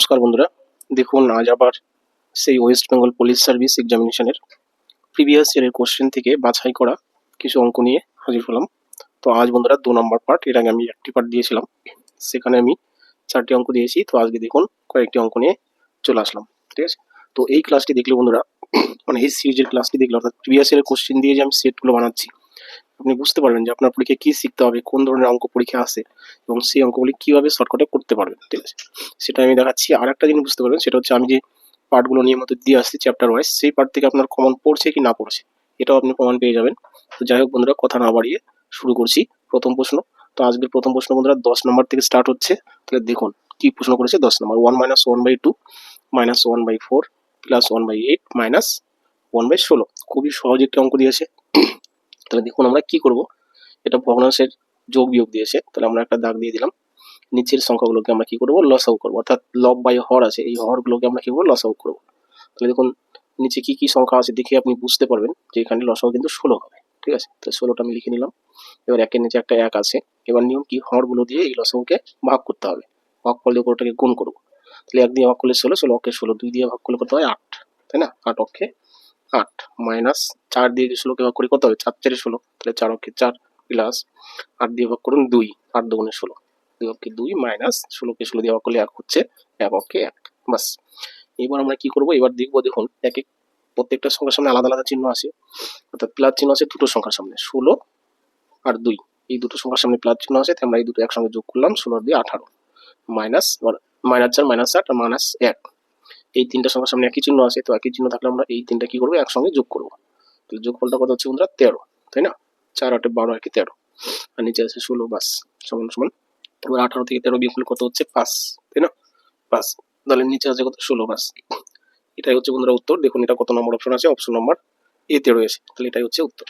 নমস্কার বন্ধুরা। দেখুন, আজ আবার সেই ওয়েস্ট বেঙ্গল পুলিশ সার্ভিস এক্সামিনেশনের প্রিভিয়াস ইয়ারের কোশ্চেন থেকে বাছাই করা কিছু অঙ্ক নিয়ে হাজির হলাম। তো আজ বন্ধুরা দু নম্বর পার্ট এর আগে আমি একটি পার্ট দিয়েছিলাম। সেখানে আমি চারটি অঙ্ক দিয়েছি। তো আজকে দেখুন, কয়েকটি অঙ্ক নিয়ে চলে আসলাম, ঠিক আছে? তো এই ক্লাসটি দেখলে বন্ধুরা মানে এই সিরিজের ক্লাসটি দেখলে, অর্থাৎ প্রিভিয়াস ইয়ারের কোশ্চেন দিয়ে যে আমি সেটগুলো বানাচ্ছি আপনি বুঝতে পারবেন যে আপনার পরীক্ষায় কী শিখতে হবে, কোন ধরনের অঙ্ক পরীক্ষা আসে এবং সেই অঙ্কগুলি কীভাবে শর্টকাটে করতে পারবেন, ঠিক আছে? সেটা আমি দেখাচ্ছি। আর একটা জিনিস বুঝতে পারবেন, সেটা হচ্ছে আমি যে পার্টগুলো নিয়মিত দিয়ে আসছি চ্যাপ্টার ওয়াইজ সেই পার্ট থেকে আপনার কমন পড়ছে কি না পড়ছে, এটাও আপনি প্রমাণ পেয়ে যাবেন। তো যাই হোক বন্ধুরা, কথা না বাড়িয়ে শুরু করছি প্রথম প্রশ্ন। তো আজকের প্রথম প্রশ্ন বন্ধুরা, দশ নম্বর থেকে স্টার্ট হচ্ছে। তাহলে দেখুন, কি প্রশ্ন করেছে দশ নম্বর? One minus one by two minus one by four plus one by eight minus one by ষোলো। খুবই সহজ একটি অঙ্ক দিয়েছে। তাহলে দেখুন আমরা কি করব? এটা ভগ্নাংশের যোগ বিয়োগ দিয়েছে, তাহলে আমরা একটা দাগ দিয়ে দিলাম। নিচের সংখ্যাগুলোকে আমরা কি করব? লসাউ করব। অর্থাৎ লব বাই হর আছে, এই হরগুলোকে আমরা কি করব? লস লসাউ করব। তাহলে দেখুন, নিচে কি কি সংখ্যা আছে দেখে আপনি বুঝতে পারবেন যে এখানে লসাউ কিন্তু ষোলো হবে, ঠিক আছে? তো ষোলোটা আমি লিখে নিলাম। এবার একের নিচে একটা এক আছে, এবার নিয়ম কি? হরগুলো দিয়ে এই লসাউকে ভাগ করতে হবে। ভাগ করলে ওটাকে গুণ করব? তাহলে এক দিয়ে ভাগ করলে ষোলো ষোলো অক্ষে ষোলো, দুই দিয়ে ভাগ করলে করতে হয়? আট, তাই না? আট অক্ষে আট মাইনাস চার দিয়ে ষোলোকে ভাগ করি? কত হবে? চার চারে ষোলো। তাহলে চার অক্ষে চার প্লাস আট দিয়ে ভাগ করুন দুই। আট দুগুণে ষোলো। দুই অক্ষে দুই মাইনাস ষোলোকে ষোলো দিয়ে ভাগ করলে এক হচ্ছে এক অক্ষে এক। বাস এবার আমরা কি করব? এবার দেখব, দেখুন, এক এক প্রত্যেকটা সংখ্যার সামনে আলাদা আলাদা চিহ্ন আছে। অর্থাৎ প্লাস চিহ্ন আছে দুটো সংখ্যার সামনে, ষোলো আর দুই। এই দুটো সংখ্যার সামনে প্লাস চিহ্ন আছে আমরা এই দুটো একসঙ্গে যোগ করলাম, ষোলো দিয়ে আঠারো। মাইনাস মাইনাস চার, মাইনাস আট মাইনাস এক। এই তিনটা সংখ্যার সামনে একই চিহ্ন আছে, তো একই চিহ্ন থাকলে আমরা এই তিনটা কি করব? একসঙ্গে যোগ করব। তাহলে যোগফলটা কত হচ্ছে বন্ধুরা? তেরো, তাই না? চার আটে বারো একই তেরো। আর নিচে আছে ষোলো, বাস, সমান সমান। এবার আঠারো থেকে তেরো বিয়োগ কত হচ্ছে? পাঁচ, তাই না? পাঁচ। তাহলে নিচে আছে কত? ষোলো, বাস। এটাই হচ্ছে বন্ধুরা উত্তর। দেখুন এটা কত নম্বর অপশন আছে? অপশন নম্বর এতে রয়েছে। তাহলে এটাই হচ্ছে উত্তর।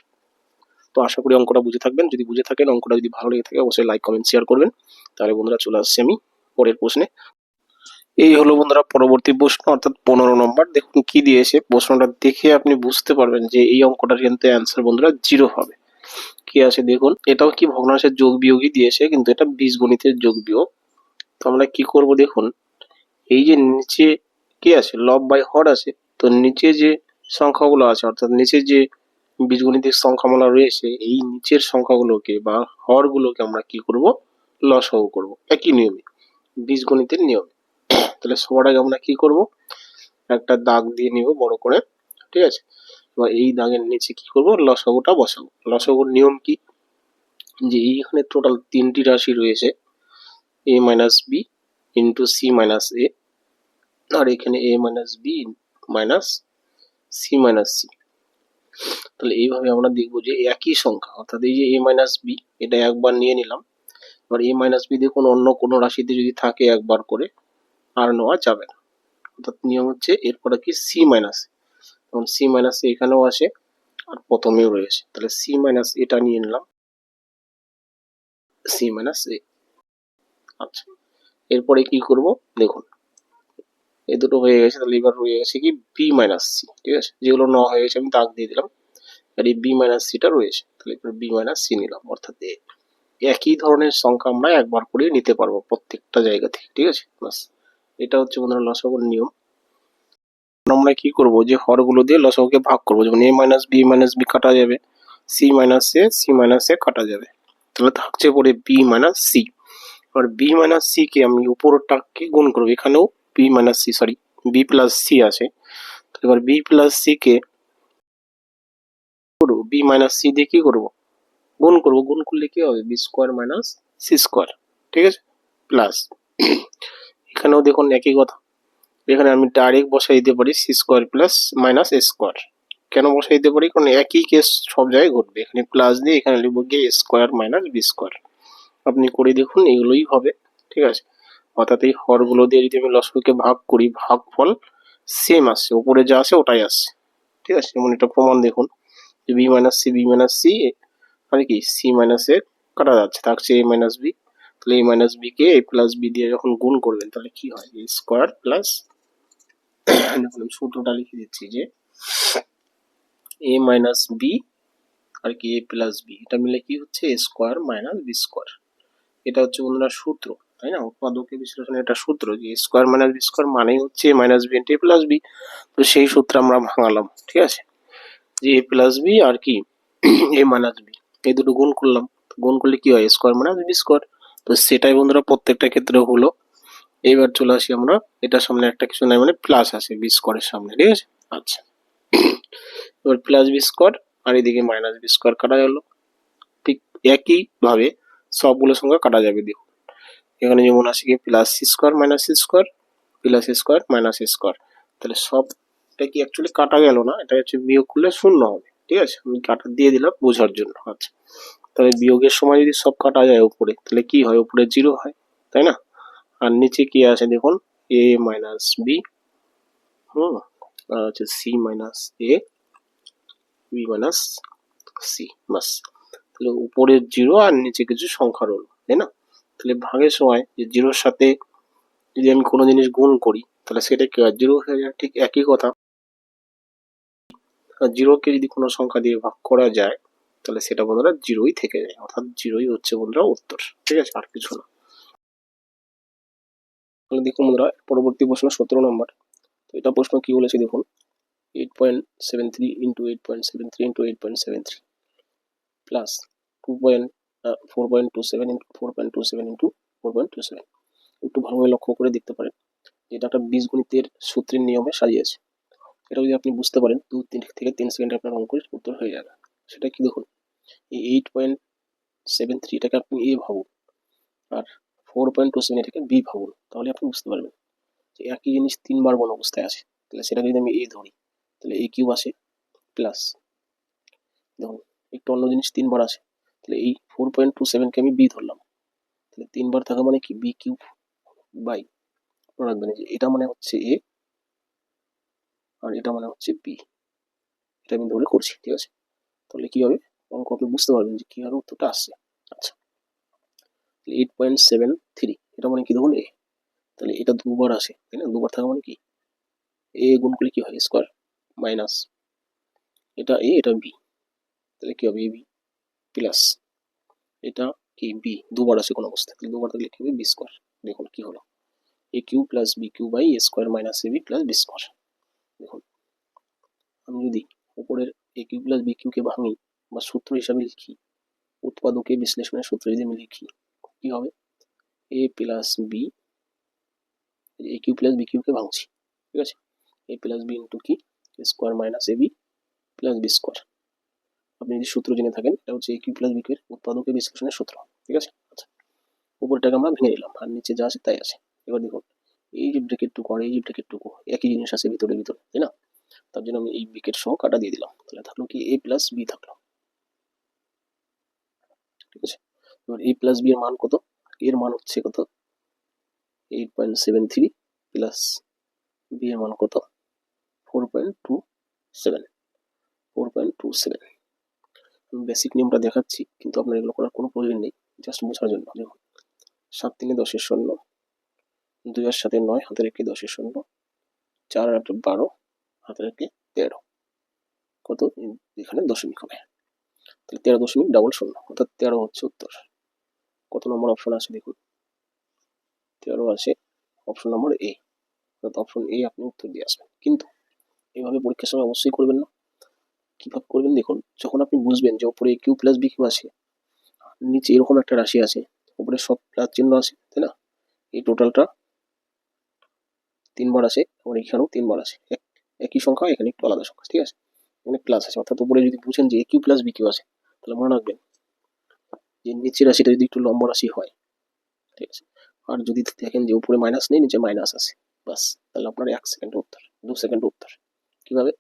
তো আশা করি অঙ্কটা বুঝে থাকবেন। যদি বুঝে থাকেন, অঙ্কটা যদি ভালো লেগে থাকে, অবশ্যই লাইক কমেন্ট শেয়ার করবেন। তাহলে বন্ধুরা চলে আসছে আমি পরের প্রশ্নে। এই হলো বন্ধুরা পরবর্তী প্রশ্ন, অর্থাৎ পনেরো নম্বর। দেখুন কি দিয়েছে। প্রশ্নটা দেখে আপনি বুঝতে পারবেন যে এই অঙ্কটার কিন্তু অ্যান্সার বন্ধুরা জিরো হবে। কি আছে দেখুন, এটাও কি ভগ্নাংশের যোগ বিয়োগই দিয়েছে, কিন্তু এটা বীজগণিতের যোগ বিয়োগ। তো আমরা কি করব দেখুন, এই যে নিচে কি আছে? লব বাই হর আছে। তো নিচে যে সংখ্যাগুলো আছে, অর্থাৎ নিচে যে বীজগণিতের সংখ্যামালা রয়েছে, এই নিচের সংখ্যাগুলোকে বা হরগুলোকে আমরা কি করব? লসও করব। একই নিয়মে, বীজগণিতের নিয়মে। তাহলে সবার আগে আমরা কি করব? একটা দাগ দিয়ে নিব বড় করে, ঠিক আছে? এবার এই দাগের নিচে কি করব? লসাগুটা বসাবো। লসাগুর নিয়ম কি? যে এইখানে টোটাল তিনটি রাশি রয়েছে A minus B into C minus A আর এখানে A minus B minus C minus C তাহলে এইভাবে আমরা দেখব যে একই সংখ্যা, অর্থাৎ এই যে এ মাইনাস বি এটা একবার নিয়ে নিলাম। এবার এ মাইনাস বি দিয়ে কোনো অন্য কোনো রাশিতে যদি থাকে একবার করে আর নেওয়া যাবে না। অর্থাৎ নিয়ম হচ্ছে এরপরে কি সি মাইনাস তখন সি মাইনাস এখানেও আসে আর প্রথমেও রয়েছে। তাহলে সি মাইনাস এটা নিয়ে নিলাম। সি মাইনাস এ আচ্ছা এরপরে কি করব? দেখুন, এই দুটো হয়ে গেছে। তাহলে এবার রয়ে গেছে কি বি মাইনাস সি ঠিক আছে? যেগুলো ন হয়ে গেছে, আমি দাগ দিয়ে দিলাম। আর এই বি মাইনাস সিটা রয়েছে। তাহলে এবার বি মাইনাস সি নিলাম। অর্থাৎ এ। একই ধরনের সংখ্যা আমরা একবার করে নিতে পারব প্রত্যেকটা জায়গা থেকে, ঠিক আছে? এটা হচ্ছে বন্ধুরা লসগর নিয়ম। আমরা কি করব? যে হরগুলো দিয়ে লসগকে ভাগ করব। যেমন A minus B minus B কাটা যাবে C minus A C minus A কাটা যাবে। তাহলে থাকছে পরে বি মাইনাস সি আর বি মাইনাস সি কে আমি উপরটাকে গুণ করব। এখানেও B minus C sorry B plus C আছে। এবার বি প্লাস সি কে করব। বি মাইনাস সি দিয়ে কি করব? গুণ করব। গুণ করলে কি হবে? B square minus C square ঠিক আছে? প্লাস এখানেও দেখুন একই কথা। এখানে আমি ডাইরেক্ট বসাই দিতে পারি C square plus minus A square কেন বসাই দিতে পারি? কারণ একই কেস সব জায়গায় ঘটবে। এখানে প্লাস দিয়ে এখানে লিখব গিয়ে স্কোয়ার মাইনাস বি স্কোয়ার আপনি করে দেখুন, এগুলোই হবে, ঠিক আছে? অর্থাৎ এই হরগুলো দিয়ে যদি আমি লসকে ভাগ করি, ভাগফল সেম আসছে উপরে যা আসে ওটাই আসছে। ঠিক আছে? যেমন এটা প্রমাণ দেখুন B minus C B minus C মানে কি? সি মাইনাস এ কাটা যাচ্ছে থাকছে এ মাইনাস বি তাহলে এ মাইনাস বি কে এ প্লাস বি দিয়ে যখন গুণ করবেন, তাহলে কি হয়? এ স্কোয়ার প্লাস দেখুন, আমি সূত্রটা লিখে দিচ্ছি যে এ মাইনাস বি আর কি এ প্লাস বি এটা মিলে কি হচ্ছে? A square minus B square এটা হচ্ছে বন্ধুরা সূত্র, তাই না? উৎপাদকের বিশ্লেষণের একটা সূত্র যে স্কোয়ার মাইনাস বি স্কোয়ার মানেই হচ্ছে A minus B A plus B তো সেই সূত্র আমরা ভাঙালাম, ঠিক আছে? যে এ প্লাস বি আর কি এ মাইনাস বি এই দুটো গুণ করলাম। গুণ করলে কি হয়? স্কোয়ার মাইনাস বি স্কোয়ার তো সেটাই বন্ধুরা প্রত্যেকটা ক্ষেত্রে হলো। এবার চলে আসি আমরা। এটার সামনে একটা কিছু নাই মানে প্লাস আছে বি স্কোয়ারের সামনে, ঠিক আছে? আচ্ছা। এবার প্লাস বি স্কোয়ার আর এদিকে মাইনাস বি স্কোয়ার কাটা গেল। ঠিক একই ভাবে সবগুলো সংখ্যা কাটা যাবে, দেখুন। এখানে যেমন আছে কি plus C square minus C square plus square minus square তাহলে সবটা কি অ্যাকচুয়ালি কাটা গেল না? এটা হচ্ছে বিয়োগ করলে শূন্য হবে, ঠিক আছে? আমি কাটা দিয়ে দিলাম বোঝার জন্য। আচ্ছা। তাহলে বিয়োগের সময় যদি সব কাটা যায় উপরে, তাহলে কি হয়? উপরে জিরো হয়, তাই না? আর নিচে কি আছে দেখুন? এ মাইনাস বি হুম? আর হচ্ছে C minus A B minus C বাস তাহলে উপরে জিরো আর নিচে কিছু সংখ্যা রইল, তাই না? তাহলে ভাগের সময় যে জিরোর সাথে যদি আমি কোনো জিনিস গুণ করি, তাহলে সেটা কি হয়? জিরো হয়ে যায়। ঠিক একই কথা। জিরোকে যদি কোনো সংখ্যা দিয়ে ভাগ করা যায় তাহলে সেটা বন্ধুরা জিরোই থেকে যায়, অর্থাৎ জিরোই হচ্ছে বন্ধুরা উত্তর, ঠিক আছে? আর কিছু না। তাহলে দেখুন বন্ধুরা, পরবর্তী প্রশ্ন সতেরো নম্বর। তো এটা প্রশ্ন কি বলেছে দেখুন? Eight point seven three into eight point seven three into eight point seven three plus two point four point two seven into four point two seven into four point two seven একটু ভালোভাবে লক্ষ্য করে দেখতে পারেন এটা একটা বীজগণিতের সূত্রের নিয়মে সাজিয়েছে। এটা যদি আপনি বুঝতে পারেন, দু তিন থেকে তিন সেকেন্ডে আপনার অঙ্কের উত্তর হয়ে যাবে। সেটা কি দেখুন? এই এইট পয়েন্ট সেভেন থ্রি এটাকে আপনি এ ভাবুন আর ফোর পয়েন্ট টু সেভেন এটাকে বি ভাবুন, তাহলে আপনি বুঝতে পারবেন যে একই জিনিস তিনবার কোন অবস্থায় আছে। তাহলে সেটা যদি আমি এ ধরি, তাহলে এ কিউব আসে প্লাস দেখুন, একটু অন্য জিনিস তিনবার আসে তাহলে এই ফোর পয়েন্ট টু সেভেনকে আমি বি ধরলাম। তাহলে তিনবার থাকা মানে কি? বি কিউব বাই রাখবেন যে এটা মানে হচ্ছে এ আর এটা মানে হচ্ছে বি এটা আমি ধরে করছি, ঠিক আছে? তাহলে কি হবে? অঙ্ক আপনি বুঝতে পারবেন যে কীভাবে উত্তরটা আসছে। আচ্ছা। এইট পয়েন্ট সেভেন থ্রি এটা মানে কি দেখুন? এ। তাহলে এটা দুবার আসে, তাই না? দুবার থাকা মানে কি? এ গুণ করলে কি হয়? স্কোয়ার মাইনাস এটা এ এটা বি তাহলে কি হবে? এ বি প্লাস এটা কি? বি দুবার আসে কোনো অবস্থায়। তাহলে দুবার থাকলে কি হবে? বি স্কোয়ার দেখুন কি হলো। A Q plus B Q by A square minus A B plus B square দেখুন। আমি যদি উপরের এ কিউ প্লাস বি কিউকে ভাঙি বা সূত্র হিসাবে লিখি, উৎপাদকে বিশ্লেষণের সূত্র যদি আমি লিখি, কি হবে? A plus B A Q plus B কিউকে ভাঙছি, ঠিক আছে? এ প্লাস বি ইন্টু কি? Square minus A B plus B square আপনি যদি সূত্র জেনে থাকেন, এটা হচ্ছে A Q plus B Q এর উৎপাদকের বিশ্লেষণের সূত্র, ঠিক আছে? আচ্ছা উপরটাকে আমরা ভেঙে নিলাম আর নিচে যা আছে তাই আছে। এবার দেখুন, এই যে ব্রেকেট টুকু আর এই যে ব্রেকেট টুকু, একই জিনিস আছে ভিতরে ভিতরে, তাই না? তার জন্য আমি এই ব্রেকেট সহ কাটা দিয়ে দিলাম। তাহলে থাকল কি এ প্লাস বি থাকল। ঠিক আছে? এবার এ প্লাস বি এর মান কত? এর মান হচ্ছে কত? Eight point seven three plus B এর মান কত? Four point two seven four point two seven আমি বেসিক নিয়মটা দেখাচ্ছি, কিন্তু আপনার এগুলো করার কোনো প্রয়োজন নেই। জাস্ট বোঝার জন্য। দেখুন, সাত তিনে দশের শূন্য, দুই আর সাথে নয়, হাতের একটি দশের শূন্য, চার আর আটে বারো একে তেরো। কত? এখানে দশমিক হবে। তাহলে তেরো দশমিক ডাবল শূন্য, অর্থাৎ তেরো হচ্ছে উত্তর। কত নম্বর অপশন আছে দেখুন? তেরো আছে অপশন নম্বর এ অর্থাৎ অপশন এ আপনি উত্তর দিয়ে আসবেন। কিন্তু এইভাবে পরীক্ষার সময় অবশ্যই করবেন না। কীভাবে করবেন দেখুন, যখন আপনি বুঝবেন যে উপরে কিউ প্লাস বি কিউ আছে, নিচে এরকম একটা রাশি আছে উপরে সব প্লাস চিহ্ন আছে, তাই না? এই টোটালটা তিনবার আছে এবং এখানেও তিনবার আছে। এক একই সংখ্যা, এখানে একটু আলাদা সংখ্যা, ঠিক আছে? এখানে প্লাস আছে, অর্থাৎ উপরে যদি বুঝেন যে কিউ প্লাস বি কিউ আছে, তাহলে মনে রাখবেন যে নিচের রাশিটা যদি একটু লম্বা রাশি হয়, ঠিক আছে? আর যদি দেখেন যে উপরে মাইনাস নেই, নিচে মাইনাস আছে বাস তাহলে আপনার এক সেকেন্ড উত্তর, দু সেকেন্ড উত্তর। কীভাবে?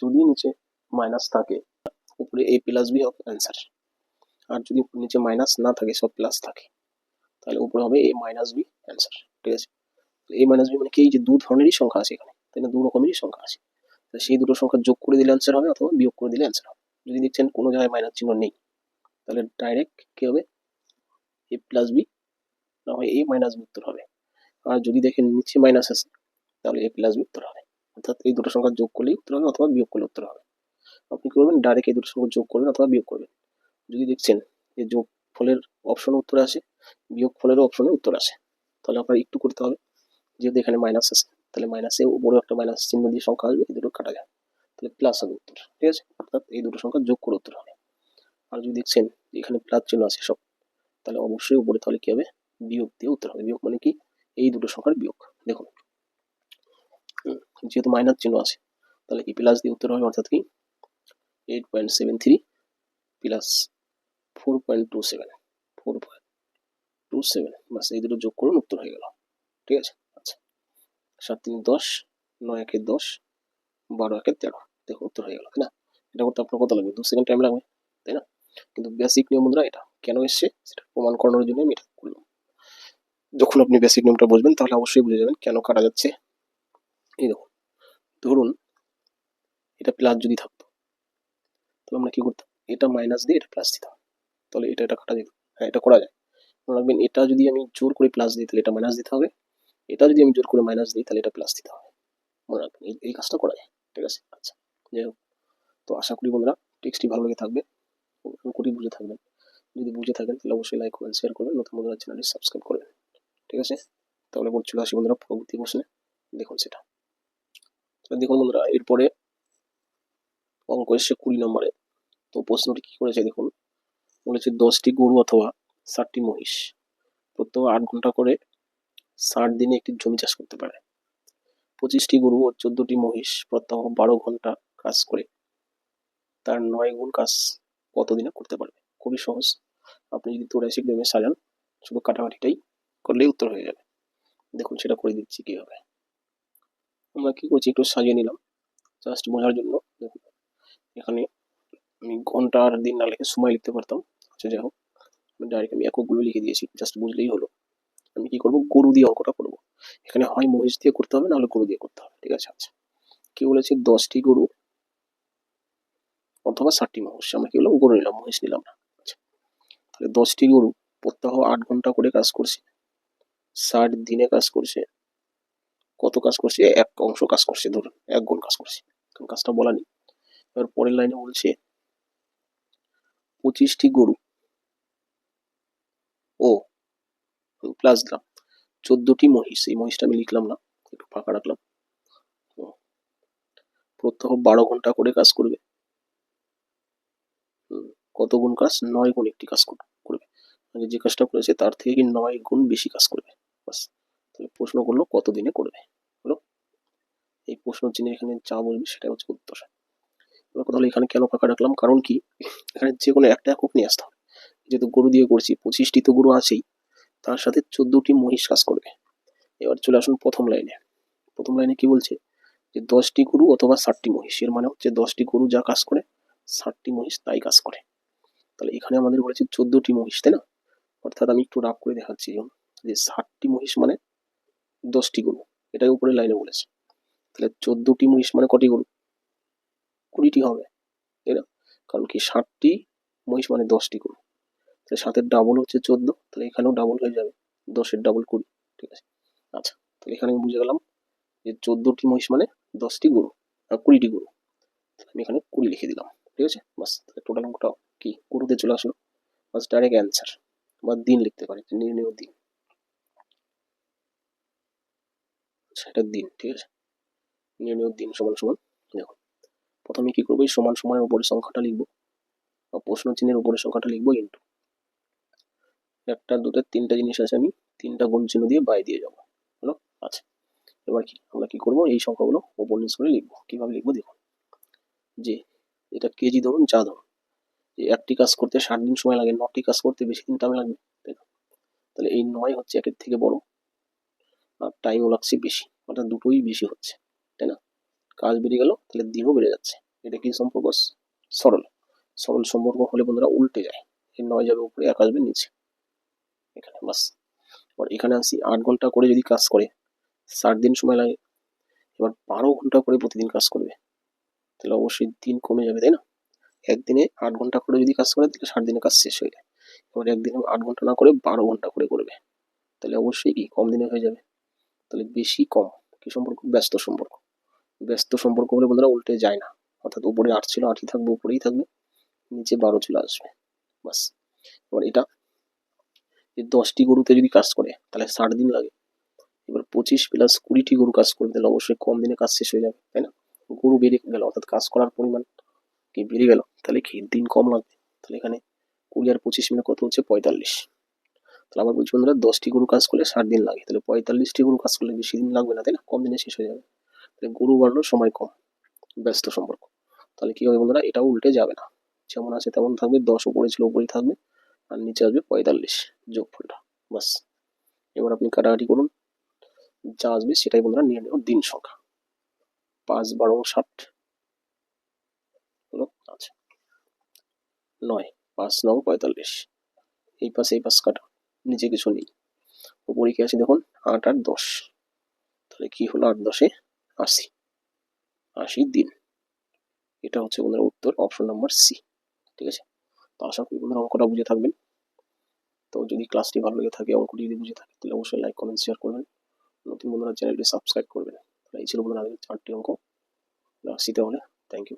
যদি নিচে মাইনাস থাকে, উপরে এ প্লাস বি হবে অ্যান্সার আর যদি নিচে মাইনাস না থাকে, সব প্লাস থাকে, তাহলে উপরে হবে এ মাইনাস বি অ্যান্সার ঠিক আছে? এ মাইনাস বি মানে কি? এই যে দু ধরনেরই সংখ্যা আছে এখানে। তাই না দু রকমেরই সংখ্যা আছে। সেই দুটো সংখ্যা যোগ করে দিলে অ্যান্সার হবে অথবা বিয়োগ করে দিলে অ্যান্সার হবে। যদি দেখছেন কোনো জায়গায় মাইনাস চিহ্ন নেই, তাহলে ডাইরেক্ট কি হবে? এ প্লাস বি না হয় এ মাইনাস বি উত্তর হবে। আর যদি দেখেন নিচে মাইনাস আছে, তাহলে এ প্লাস বি উত্তর হবে। অর্থাৎ এই দুটো সংখ্যা যোগ করলেই উত্তর হবে অথবা বিয়োগ করলে উত্তর হবে। আপনি কী করবেন? ডাইরেক্ট এই দুটো সংখ্যা যোগ করবেন অথবা বিয়োগ করবেন। যদি দেখছেন যে যোগ ফলের অপশন উত্তরে আসে, বিয়োগ ফলেরও অপশনে উত্তর আসে, তাহলে আপনার একটু করতে হবে। যেহেতু এখানে মাইনাস আছে তাহলে মাইনাসে উপরে একটা মাইনাস চিহ্ন দিয়ে সংখ্যা আসবে, এই দুটো কাটা যায় তাহলে প্লাস হবে উত্তর, ঠিক আছে? অর্থাৎ এই দুটো সংখ্যা যোগ করে উত্তর হবে। আর যদি দেখছেন এখানে প্লাস চিহ্ন আছে সব, তাহলে অবশ্যই উপরে তাহলে কি হবে? বিয়োগ দিয়ে উত্তর হবে। বিয়োগ মানে কি? এই দুটো সংখ্যার বিয়োগ। দেখুন যেহেতু মাইনাস চিহ্ন আছে, তাহলে কি প্লাস দিয়ে উত্তর হবে অর্থাৎ কি? Eight point seven three plus four point two seven four point two seven বাস এই দুটো যোগ করুন, উত্তর হয়ে গেল। ঠিক আছে? সাত তিন দশ, নয় একে দশ, বারো একে তেরো। দেখুন উত্তর হয়ে গেল, তাই না? এটা করতে আপনার কত লাগবে? দু সেকেন্ড টাইম লাগবে, তাই না? কিন্তু বেসিক নিয়ম মুদ্রা এটা কেন এসছে? সেটা প্রমাণ করানোর জন্য আমি এটা করলাম। যখন আপনি বেসিক নিয়মটা বুঝবেন, তাহলে অবশ্যই বুঝে যাবেন কেন কাটা যাচ্ছে। এই দেখুন ধরুন এটা প্লাস যদি থাকতো, তাহলে আমরা কি করতাম? এটা মাইনাস দিয়ে এটা প্লাস দিতাম। তাহলে এটা এটা কাটা যেত। হ্যাঁ এটা করা যায়। মনে রাখবেন, এটা যদি আমি জোর করে প্লাস দিই তাহলে এটা মাইনাস দিতে হবে। এটা যদি আমি জোর করে মাইনাস দিই, তাহলে এটা প্লাস দিতে হবে। মনে রাখবেন, এই- কাজটা করা যায় ঠিক আছে? আচ্ছা যাই হোক। তো আশা করি বন্ধুরা টেক্সটটি ভালো লেগে থাকবে। করি বুঝে থাকবেন। যদি বুঝে থাকেন, তাহলে অবশ্যই লাইক করবেন শেয়ার করবেন। নতুন বন্ধুরা চ্যানেলটি সাবস্ক্রাইব করবেন ঠিক আছে? তাহলে বল চলে আসি বন্ধুরা, পরবর্তী প্রশ্নে। দেখুন সেটা। দেখুন বন্ধুরা, এরপরে অঙ্ক এসছে কুড়ি নম্বরে, তো প্রশ্নটি কি করেছে দেখুন? বলেছে দশটি গরু অথবা ষাটটি মহিষ। প্রত্যেক আট ঘণ্টা করে ষাট দিনে একটি জমি চাষ করতে পারে। পঁচিশটি গরু ও চোদ্দটি মহিষ প্রত্যহ বারো ঘণ্টা কাজ করে। তার নয় গুণ কাজ কত দিনে করতে পারবে? খুবই সহজ। আপনি যদি তোরাশিক নেমে সাজান, শুধু কাটাকাটিটাই করলেই উত্তর হয়ে যাবে। দেখুন, সেটা করে দিচ্ছি কীভাবে। আমরা কি করছি? একটু সাজিয়ে নিলাম। জাস্ট বোঝার জন্য দেখুন। এখানে আমি ঘণ্টা আর দিন না লিখে সময় লিখতে পারতাম। আচ্ছা যাই হোক। ডাইরেক্ট আমি এককগুলো লিখে দিয়েছি। জাস্ট বুঝলেই হলো। আমি কি করব? গরু দিয়ে অঙ্কটা করব। এখানে হয় মহিষ দিয়ে করতে হবে, নাহলে গরু দিয়ে করতে হবে। ঠিক আছে আচ্ছা। কি বলেছে দশটি গরু? অথবা ষাটটি মহিষ। আমরা কি বললাম? গরু নিলাম, মহিষ নিলাম না। আচ্ছা। তাহলে দশটি গরু, প্রত্যহ আট ঘণ্টা করে কাজ করছে। ষাট দিনে কাজ করছে। কত কাজ করছে? এক অংশ কাজ করছে, ধরুন, এক গুণ কাজ করছে। কাজটা বলা নেই। এবার পরের লাইনে বলছে, পঁচিশটি গরু ও প্লাস দিলাম চোদ্দটি মহিষ, এই মহিষটা আমি লিখলাম না, একটু ফাঁকা রাখলাম। প্রত্যহ বারো ঘণ্টা করে কাজ করবে। কত গুণ কাজ? নয় গুণ একটি কাজ কর- করবে। মানে যে কাজটা করেছে তার থেকে কি নয় গুণ বেশি কাজ করবে? বাস, তাহলে প্রশ্ন করল, কত দিনে করবে? হলো? এই প্রশ্ন চিহ্নে এখানে যা বলবে সেটা হচ্ছে উত্তর। এবার কথা হলো এখানে কেন ফাঁকা রাখলাম? কারণ কি? এখানে যে কোনো একটা একক নিয়ে আসতে হবে। যেহেতু গরু দিয়ে করছি, পঁচিশটি তো গরু আছেই। তার সাথে চোদ্দটি মহিষ কাজ করবে। এবার চলে আসুন প্রথম লাইনে। প্রথম লাইনে কি বলছে? যে দশটি গরু অথবা ষাটটি মহিষ। এর মানে হচ্ছে দশটি গরু যা কাজ করে, ষাটটি মহিষ তাই কাজ করে। তাহলে এখানে আমাদের বলেছে চোদ্দটি মহিষ, তাই না? অর্থাৎ আমি একটু রাফ করে দেখাচ্ছি। যে ষাটটি মহিষ মানে দশটি গরু। এটাই উপরে লাইনে বলেছে। তাহলে চোদ্দটি মহিষ মানে কটি গরু? কুড়িটি হবে, তাই না? কারণ কি ষাটটি মহিষ মানে দশটি গরু। সাতের ডাবল হচ্ছে চোদ্দ, তাহলে এখানেও ডাবল হয়ে যাবে। দশের ডাবল কুড়ি, ঠিক আছে? আচ্ছা তাহলে এখানে আমি বুঝে গেলাম যে চোদ্দটি মহিষ মানে দশটি গরু আর কুড়িটি গরু। আমি এখানে কুড়ি লিখে দিলাম, ঠিক আছে? বাস, তাহলে টোটাল অঙ্কটা কি? গরুতে চলে আসলো। বাস ডাইরেক্ট অ্যান্সার বা দিন লিখতে পারি নির্ণয় দিন। সেটা দিন, ঠিক আছে? নির্ণয় দিন সমান সমান, দেখো। প্রথমে কি করব? সমান সমানের উপরে সংখ্যাটা লিখব বা প্রশ্ন চিহ্নের উপরে সংখ্যাটা লিখব ইন্টু একটা, দুটো, তিনটা জিনিস আছে আমি, তিনটা গুণ চিহ্ন দিয়ে বাই দিয়ে যাব। হলো? আচ্ছা। এবার কি, আমরা কি করব? এই সংখ্যাগুলো ওপর নিচ করে লিখব। কীভাবে লিখব? দেখুন। যে এটা কেজি ধরুন যা ধরুন। একটি কাজ করতে ষাট দিন সময় লাগে, নটি কাজ করতে বেশি দিন টাইম লাগবে? তাহলে এই নয় হচ্ছে একের থেকে বড়, আর টাইমও লাগছে বেশি। অর্থাৎ দুটোই বেশি হচ্ছে। তাই না? কাজ বেড়ে গেল, তাহলে দিনও বেড়ে যাচ্ছে। এটা কি সম্পর্ক? সরল। সরল সম্পর্ক হলে বন্ধুরা উল্টে যায়। এই নয় যাবে উপরে, এক আসবে নিচে। এখানে, বাস। এবার এখানে আসি, আট ঘণ্টা করে যদি কাজ করে, ষাট দিন সময় লাগে, এবার বারো ঘণ্টা করে প্রতিদিন কাজ করবে। তাহলে অবশ্যই দিন কমে যাবে, তাই না? একদিনে আট ঘণ্টা করে যদি কাজ করে, তাহলে ষাট দিনে কাজ শেষ হয়ে যায়। এবার একদিনে আট ঘণ্টা না করে বারো ঘণ্টা করে করবে। তাহলে অবশ্যই কি, কম দিনে হয়ে যাবে। তাহলে বেশি কম, কি সম্পর্ক? ব্যস্ত সম্পর্ক। ব্যস্ত সম্পর্ক হলে বন্ধুরা উল্টে যায় না। অর্থাৎ উপরে আট ছিল, আটই থাকবে, উপরেই থাকবে, নিচে বারো চলে আসবে, বাস। এবার এটা যে দশটি গরুতে যদি কাজ করে, তাহলে ষাট দিন লাগে। এবার পঁচিশ প্লাস কুড়িটি গরু কাজ করবে তাহলে অবশ্যই কম দিনে কাজ শেষ হয়ে যাবে, তাই না? গরু বেড়ে গেল, অর্থাৎ কাজ করার পরিমাণ কি বেড়ে গেল, তাহলে কি দিন কম লাগবে? তাহলে এখানে কুড়ি আর পঁচিশ মিলে কত হচ্ছে? পঁয়তাল্লিশ। তাহলে আবার বলছি বন্ধুরা, দশটি গরু কাজ করলে ষাট দিন লাগে, তাহলে পঁয়তাল্লিশটি গরু কাজ করলে বেশি দিন লাগবে না, তাই না? কম দিনে শেষ হয়ে যাবে। তাহলে গরু বাড়লো, সময় কম, ব্যস্ত সম্পর্ক। তাহলে কি হবে বন্ধুরা, এটাও উল্টে যাবে না। যেমন আছে তেমন থাকবে দশ উপরে ছিল উপরেই থাকবে। আর নিচে আসবে পঁয়তাল্লিশ যোগফলটা বাস এবার আপনি কাটাকাটি করুন। যা আসবে সেটাই বন্ধুরা নিয়ে দিন সংখ্যা। পাঁচ, বারো, ষাট হলো আচ্ছা নয়, পাঁচ, নং, পঁয়তাল্লিশ। এই পাশে, এই পাশ কাটা। নিচে কিছু নেই। উপরে কি আছে দেখুন, আট আট দশ। তাহলে কি হলো? আট দশে আশি। আশি দিন। এটা হচ্ছে বন্ধুরা উত্তর, অপশন নাম্বার সি। ঠিক আছে? তো আশা করি বন্ধুরা অঙ্কটা বুঝে থাকবেন। তো যদি ক্লাসটি ভালো লেগে থাকে অঙ্কটি যদি বুঝে থাকে, তাহলে অবশ্যই লাইক কমেন্ট শেয়ার করবেন। নতুন বন্ধুরা চ্যানেলটি সাবস্ক্রাইব করবেন। তাহলে এই ছিল বন্ধুরা চারটি অঙ্ক। রাখছি তাহলে। Thank you